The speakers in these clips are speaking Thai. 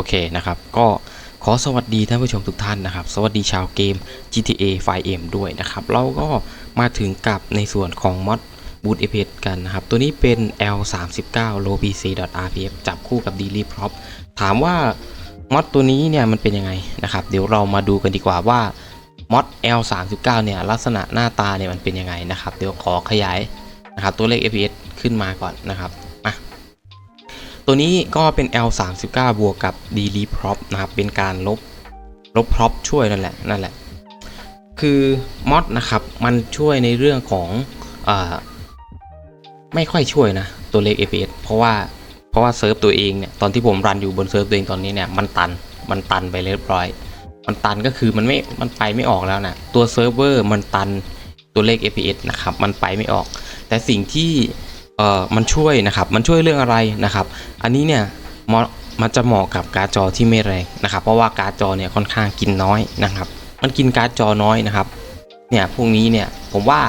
โอเคนะครับ ก็ขอสวัสดีท่านผู้ชมทุกท่านนะครับ สวัสดีชาวเกม GTA 5M ด้วยนะครับ เราก็มาถึงกับในส่วนของมอดบูตเอเพกันนะครับ ตัวนี้เป็น L39 low pc rpf จับคู่กับ d l y prop ถามว่ามอดตัวนี้เนี่ยมันเป็นยังไงนะครับ เดี๋ยวเรามาดูกันดีกว่าว่ามอด L39 เนี่ยลักษณะหน้าตาเนี่ยมันเป็นยังไงนะครับ เดี๋ยวขอขยายนะครับตัวเลข fps ขึ้นมาก่อนนะครับ ตัวนี้ก็เป็น L39 บวกกับ d l e prop นะครับ เป็นการลบ ลบ prop ช่วยนั่นแหละ นั่นแหละ คือมอดนะครับ มันช่วยในเรื่องของอไม่ค่อยช่วยนะ ตัวเลข FPS เพราะว่า เพราะว่าเซิร์ฟตัวเองเนี่ย ตอนที่ผมรันอยู่บนเซิร์ฟตัวเองตอนนี้เนี่ย มันตัน มันตันไปเรียบร้อย มันตันก็คือมันไม่ มันไปไม่ออกแล้วนะ ตัวเซิร์ฟเวอร์มันตันตัวเลข FPS นะครับ มันไปไม่ออก แต่สิ่งที่ เอ่อมันช่วยนะครับ มันช่วยเรื่องอะไรนะครับ อันนี้เนี่ยมันจะเหมาะกับการ์ดจอที่ไม่แรงนะครับ เพราะว่าการ์ดจอเนี่ยค่อนข้างกินน้อยนะครับ มันกินการ์ดจอน้อยนะครับ เนี่ยพวกนี้เนี่ยผมว่า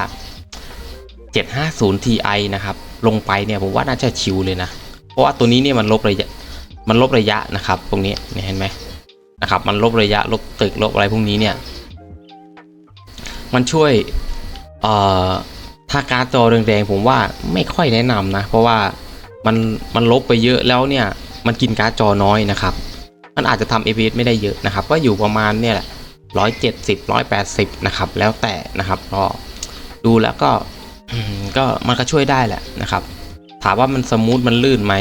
750 Ti นะครับ ลงไปเนี่ยผมว่าน่าจะชิวเลยนะ เพราะว่าตัวนี้เนี่ยมันลบระยะ มันลบระยะนะครับ ตรงนี้เนี่ยเห็นไหมนะครับ มันลบระยะลบตึกลบอะไรพวกนี้เนี่ย มันช่วยเอ่อ ถ้าการ์ดจอแดงๆผมว่าไม่ค่อยแนะนำนะ เพราะว่ามันมันลบไปเยอะแล้วเนี่ย มันกินการ์ดจอน้อยนะครับ มันอาจจะทำ FPS ไม่ได้เยอะนะครับ ก็อยู่ประมาณเนี่ยแหละร้อยเจ็ดสิบร้อยแปดสิบนะครับ แล้วแต่นะครับก็ดูแล้วก็ก็มันก็ช่วยได้แหละนะครับ ถามว่ามันสมูทมันลื่นไหม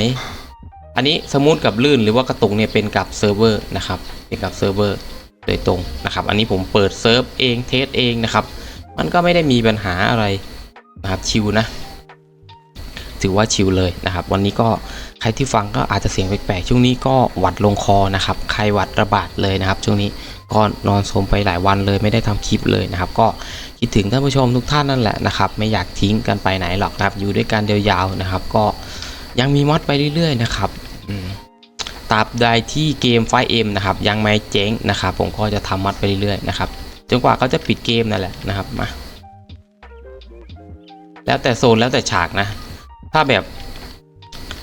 อันนี้สมูทกับลื่นหรือว่ากระตุกเนี่ยเป็นกับเซิร์ฟเวอร์นะครับเป็นกับเซิร์ฟเวอร์โดยตรงนะครับ อันนี้ผมเปิดเซิร์ฟเองเทสเองนะครับ มันก็ไม่ได้มีปัญหาอะไร นะครับชิวนะ ถือว่าชิวเลยนะครับ วันนี้ก็ใครที่ฟังก็อาจจะเสียงแปลกๆช่วงนี้ก็หวัดลงคอนะครับ ใครหวัดระบาดเลยนะครับ ช่วงนี้ก็นอนสมไปหลายวันเลยไม่ได้ทำคลิปเลยนะครับ ก็คิดถึงท่านผู้ชมทุกท่านนั่นแหละนะครับ ไม่อยากทิ้งกันไปไหนหรอกครับ อยู่ด้วยกันยาวๆนะครับ ก็ยังมีมอดไปเรื่อยๆนะครับตราบใดที่เกม 5M นะครับยังไม่เจ๊งนะครับ ผมก็จะทำมอดไปเรื่อยๆนะครับจนกว่าเขาจะปิดเกมนั่นแหละนะครับมา แล้วแต่โซนแล้วแต่ฉากนะ ถ้าแบบ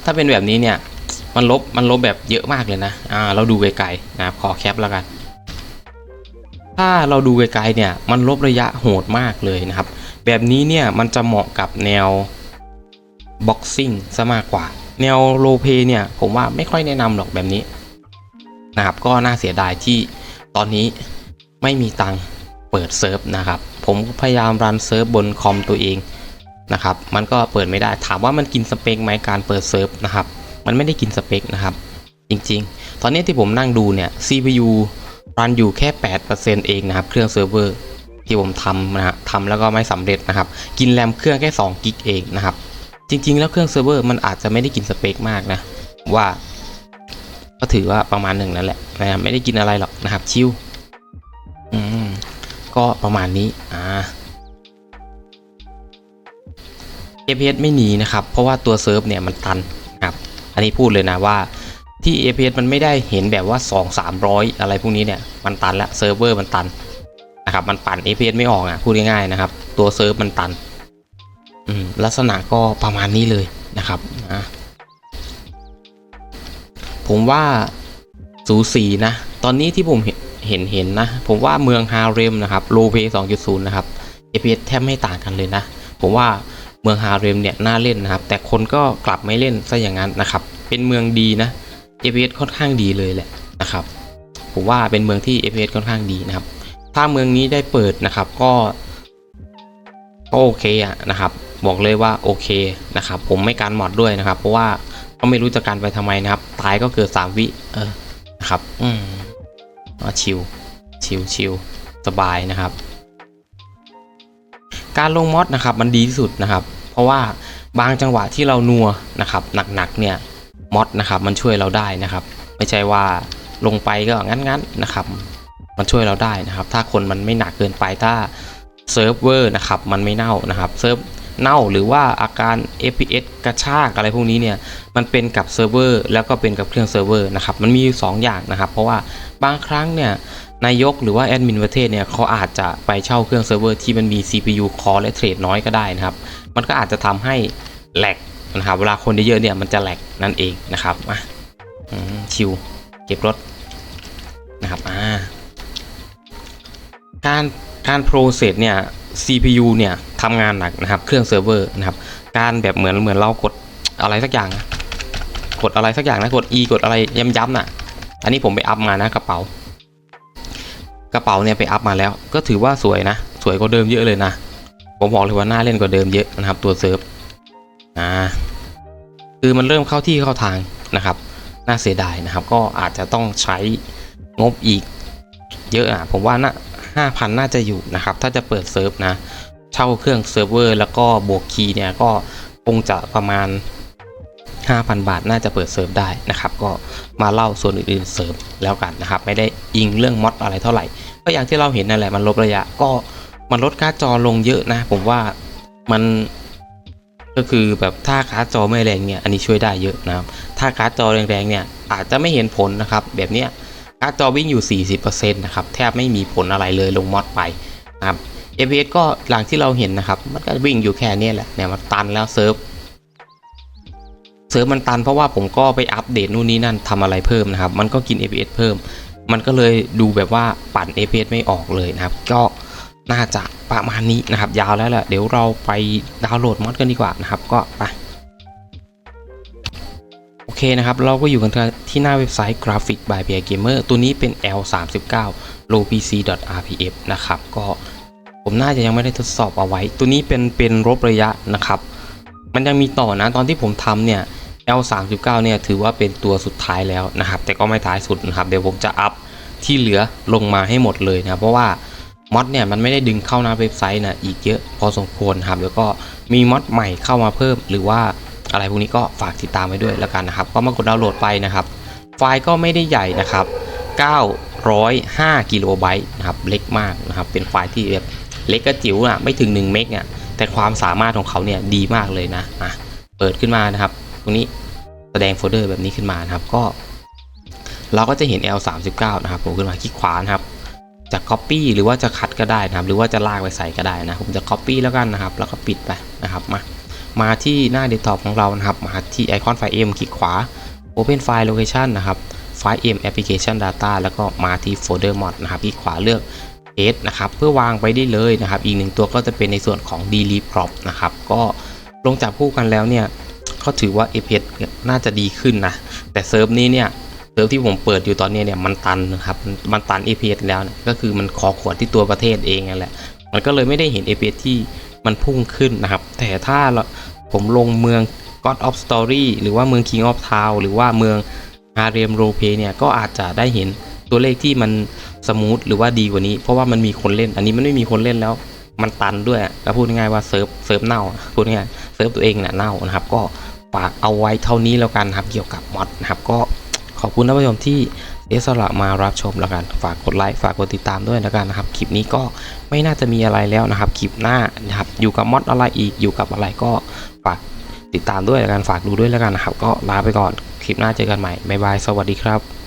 ถ้าเป็นแบบนี้เนี่ย มันลบมันลบแบบเยอะมากเลยนะ อ่า เราดูไกลๆนะครับขอแคปแล้วกัน ถ้าเราดูไกลๆเนี่ย มันลบระยะโหดมากเลยนะครับ แบบนี้เนี่ยมันจะเหมาะกับแนวบ็อกซิ่งซะมากกว่า แนวโลเพลย์เนี่ย ผมว่าไม่ค่อยแนะนำหรอกแบบนี้นะครับ ก็น่าเสียดายที่ตอนนี้ไม่มีตังเปิดเซิร์ฟนะครับ ผมพยายามรันเซิร์ฟบนคอมตัวเอง นะครับมันก็เปิดไม่ได้ถามว่ามันกินสเปคไหมการเปิดเซิร์ฟนะครับมันไม่ได้กินสเปคนะครับจริงๆ ตอนนี้ที่ผมนั่งดูเนี่ย CPU รันอยู่แค่ 8%เองนะครับ เครื่องเซิร์ฟเวอร์ที่ผมทำนะฮะทำแล้วก็ไม่สำเร็จนะครับ กินแรมเครื่องแค่2กิกเองนะครับ จริง ๆ แล้วเครื่องเซิร์ฟเวอร์มันอาจจะไม่ได้กินสเปคมากนะ ว่า ก็ถือว่าประมาณหนึ่งนั่นแหละนะครับไม่ได้กินอะไรหรอกนะครับ ชิวอืมก็ประมาณนี้อ่า APS ไม่หนีนะครับ เพราะว่าตัวเซิร์ฟเนี่ยมันตันนะครับ อันนี้พูดเลยนะว่าที่ APS มันไม่ได้เห็นแบบว่า 2 300 อะไรพวกนี้เนี่ย มันตันแล้วเซิร์ฟเวอร์มันตันนะครับ มันปั่น APS ไม่ออกอะพูดง่ายๆนะครับ ตัวเซิร์ฟมันตันอืมลักษณะก็ประมาณนี้เลยนะครับนะผมว่าสูสีนะ ตอนนี้ที่ผมเห็นเห็นนะ ผมว่าเมืองฮาเร็มนะครับโลเพย์2.0 นะครับ APS แทบไม่ต่างกันเลยนะ ผมว่า มืองฮาเร็มเนี่ยน่าเล่นนะครับ แต่คนก็กลับไม่เล่นซะอย่างนั้นนะครับ เป็นเมืองดีนะ APS ค่อนข้างดีเลยแหละนะครับ ผมว่าเป็นเมืองที่ APS ค่อนข้างดีนะครับ ถ้าเมืองนี้ได้เปิดนะครับก็ก็โอเคอะนะครับ บอกเลยว่าโอเคนะครับ ผมไม่การมอดด้วยนะครับ เพราะว่าก็ไม่รู้จะการไปทำไมนะครับ ตายก็เกิด3วิ เออนะครับ อืมก็ชิลชิลชิลสบายนะครับ การลงมอดนะครับ มันดีที่สุดนะครับ ราะว่าบางจังหวะที่เรานัวนะครับหนักๆเนี่ยมอดนะครับมันช่วยเราได้นะครับ ไม่ใช่ว่าลงไปก็งั้นๆนะครับ มันช่วยเราได้นะครับ ถ้าคนมันไม่หนักเกินไปถ้าเซิร์ฟเวอร์นะครับมันไม่เน่านะครับเซิร์ฟเน่าหรือว่าอาการ FPS กระชากอะไรพวกนี้เนี่ยมันเป็นกับเซิร์ฟเวอร์แล้วก็เป็นกับเครื่องเซิร์ฟเวอร์นะครับมันมีอยู่สองอย่างนะครับ เพราะว่าบางครั้งเนี่ย นายกหรือว่าแอดมินประเทศเนี่ยเขาอาจจะไปเช่าเครื่องเซิร์ฟเวอร์ที่มันมี CPU คอและเทรดน้อยก็ได้นะครับ มันก็อาจจะทำให้แหลกนะครับเวลาคนเยอะๆเนี่ยมันจะแหลกนั่นเองนะครับอะชิวเก็บรถนะครับอ่าการการโปรเซสเนี่ย CPU เนี่ยทำงานหนักนะครับ เครื่องเซิร์ฟเวอร์นะครับ การแบบเหมือนเหมือนเรากดอะไรสักอย่าง กดอะไรสักอย่างนะ กด E กดอะไรย้ำๆน่ะ อันนี้ผมไปอัพมานะกระเป๋า กระเป๋าเนี่ยไปอัพมาแล้ว ก็ถือว่าสวยนะ สวยกว่าเดิมเยอะเลยนะ ผมบอกเลยว่าน่าเล่นกว่าเดิมเยอะนะครับตัวเซิร์ฟอ่าคือมันเริ่มเข้าที่เข้าทางนะครับ น่าเสียดายนะครับ ก็อาจจะต้องใช้งบอีกเยอะอะผมว่าน่าห้าพันน่าจะอยู่นะครับ ถ้าจะเปิดเซิร์ฟนะ เช่าเครื่องเซิร์ฟเวอร์แล้วก็บวกคีย์เนี่ยก็คงจะประมาณ 5,000 บาท น่าจะเปิดเซิร์ฟได้นะครับ ก็มาเล่าส่วนอื่นๆเสริมแล้วกันนะครับ ไม่ได้อิงเรื่องมอดอะไรเท่าไหร่ ก็อย่างที่เราเห็นนั่นแหละ มันลดระยะ ก็มันลดกาจอลงเยอะนะ ผมว่ามันก็คือแบบถ้าการ์ดจอไม่แรงเนี่ย อันนี้ช่วยได้เยอะนะครับ ถ้าการ์ดจอแรงๆเนี่ย อาจจะไม่เห็นผลนะครับ แบบเนี้ยการ์ดจอวิ่งอยู่ 40%นะครับ แทบไม่มีผลอะไรเลยลงมอดไปนะครับ FPS ก็หลังที่เราเห็นนะครับ มันก็วิ่งอยู่แค่นี้แหละ เนี่ยมันตันแล้วเซิร์ฟ เซิร์ฟมันตันเพราะว่าผมก็ไปอัปเดตนู่นนี่นั่นทำอะไรเพิ่มนะครับ มันก็กิน FPS เพิ่ม มันก็เลยดูแบบว่าปั่น FPS ไม่ออกเลยนะครับ ก็น่าจะประมาณนี้นะครับ ยาวแล้วแหละเดี๋ยวเราไปดาวน์โหลดมอดกันดีกว่านะครับ ก็ไปโอเคนะครับ เราก็อยู่กันที่หน้าเว็บไซต์ Graphic by Bear Gamer ตัวนี้เป็น L39 lowpc.rpf นะครับ ก็ผมน่าจะยังไม่ได้ทดสอบเอาไว้ ตัวนี้เป็นเป็นรบระยะนะครับ มันยังมีต่อนะ ตอนที่ผมทำเนี่ย L39 เนี่ยถือว่าเป็นตัวสุดท้ายแล้วนะครับ แต่ก็ไม่ท้ายสุดนะครับ เดี๋ยวผมจะอัพที่เหลือลงมาให้หมดเลยนะ เพราะว่ามอดเนี่ยมันไม่ได้ดึงเข้าหน้าเว็บไซต์นะอีกเยอะพอสมควรครับแล้วก็มีมอดใหม่เข้ามาเพิ่ม หรือว่าอะไรพวกนี้ก็ฝากติดตามไว้ด้วยแล้วกันนะครับ ก็มากดดาวน์โหลดไปนะครับ ไฟล์ก็ไม่ได้ใหญ่นะครับ 905กิโลไบต์นะครับเล็กมากนะครับ เป็นไฟล์ที่แบบเล็กกระจิ๋วอะไม่ถึง 1 เมกอะแต่ความสามารถของเขาเนี่ยดีมากเลยนะอะเปิดขึ้นมานะครับ รงนี้แสดงโฟลเดอร์แบบนี้ขึ้นมานะครับ ก็เราก็จะเห็น L39 นะครับผมขึ้นมาคลิกขวานะครับ จะ Copy หรือว่าจะคัดก็ได้นะครับ หรือว่าจะลากไปใส่ก็ได้นะ ผมจะ Copy แล้วกันนะครับ แล้วก็ปิดไปนะครับ มา มาที่หน้า Desktop ของเรานะครับ มาที่ไอคอนไฟล์ M คลิกขวา Open File Location นะครับไฟล์ M Application Data แล้วก็มาที่ Folder Mod นะครับคลิกขวาเลือก S นะครับเพื่อวางไปได้เลยนะครับ อีกหนึ่งตัวก็จะเป็นในส่วนของ Delete Prop นะครับ ก็ลงจับคู่กันแล้วเนี่ย เขาถือว่า FPS น่าจะดีขึ้นนะ แต่เซิร์ฟนี้เนี่ยเซิร์ฟที่ผมเปิดอยู่ตอนนี้เนี่ยมันตันนะครับ มันมันตัน APS แล้วนะก็คือมันคอขวดที่ตัวประเทศเองนั่นแหละ มันก็เลยไม่ได้เห็น APS ที่มันพุ่งขึ้นนะครับ แต่ถ้าเราผมลงเมือง God of Story หรือว่าเมือง King of Town หรือว่าเมือง Harem r o p e เนี่ยก็อาจจะได้เห็นตัวเลขที่มันสมูทหรือว่าดีกว่านี้ เพราะว่ามันมีคนเล่น อันนี้มันไม่มีคนเล่นแล้ว มันตันด้วยแล้วพูดง่ายว่าเซิร์ฟเซิร์ฟเน่าพูดง่ายเซิร์ฟตัวเองเนี่ยเน่านะครับ ก็ ฝากเอาไว้เท่านี้แล้วกันครับเกี่ยวกับมอดนะครับก็ขอบคุณท่านผู้ชมที่เสียสละมารับชมแล้วกัน ฝากกดไลค์ฝากกดติดตามด้วยแล้วกันนะครับคลิปนี้ก็ไม่น่าจะมีอะไรแล้วนะครับคลิปหน้านะครับอยู่กับมอดอะไรอีกอยู่กับอะไรก็ฝากติดตามด้วยแล้วกันฝากดูด้วยแล้วกันนะครับ ก็ลาไปก่อนคลิปหน้าเจอกันใหม่บ๊ายบายสวัสดีครับ